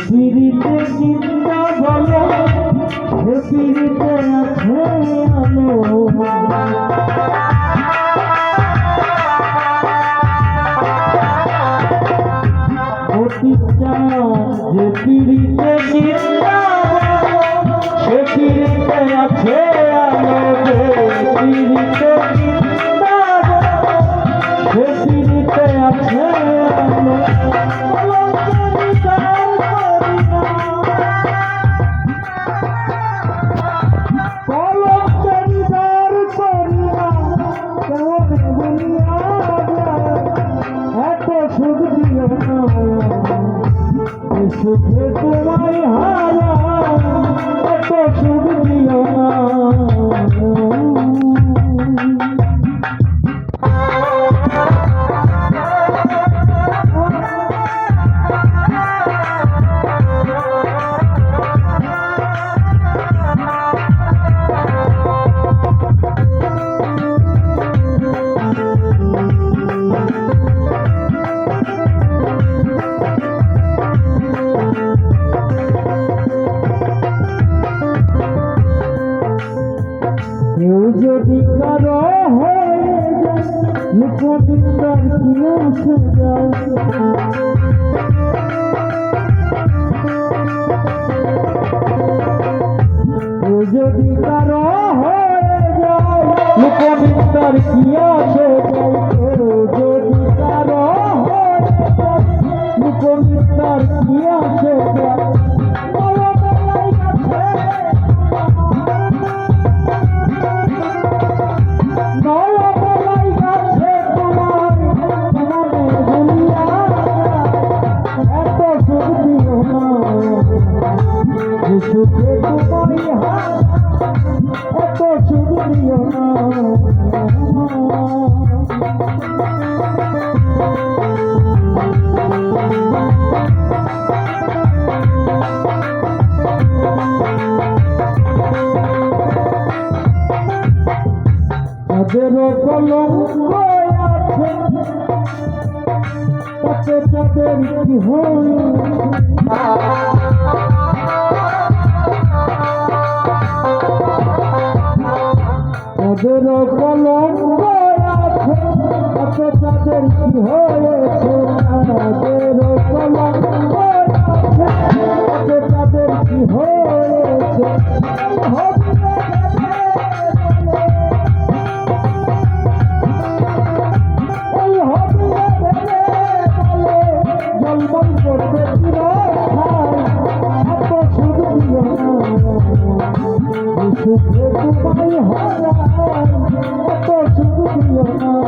পিড়িতে চিন্তা বলো সে পিড়িতে আছে আলো। যদি কারও হয়ে যায় নিকটিন্দার কি আসে যায় যদি কারও হয়ে যায় নিকটিন্দার কি আসে যায় সুখে হাত এত সুখ দিও না তাদেরও কলঙ্ক আছে তাতে তাদের কি হয়ে তাদেরও কলঙ্ক আছে তাদের কি হয়েছে। সুখে তোমায় হারাই কত সুখ দিও না।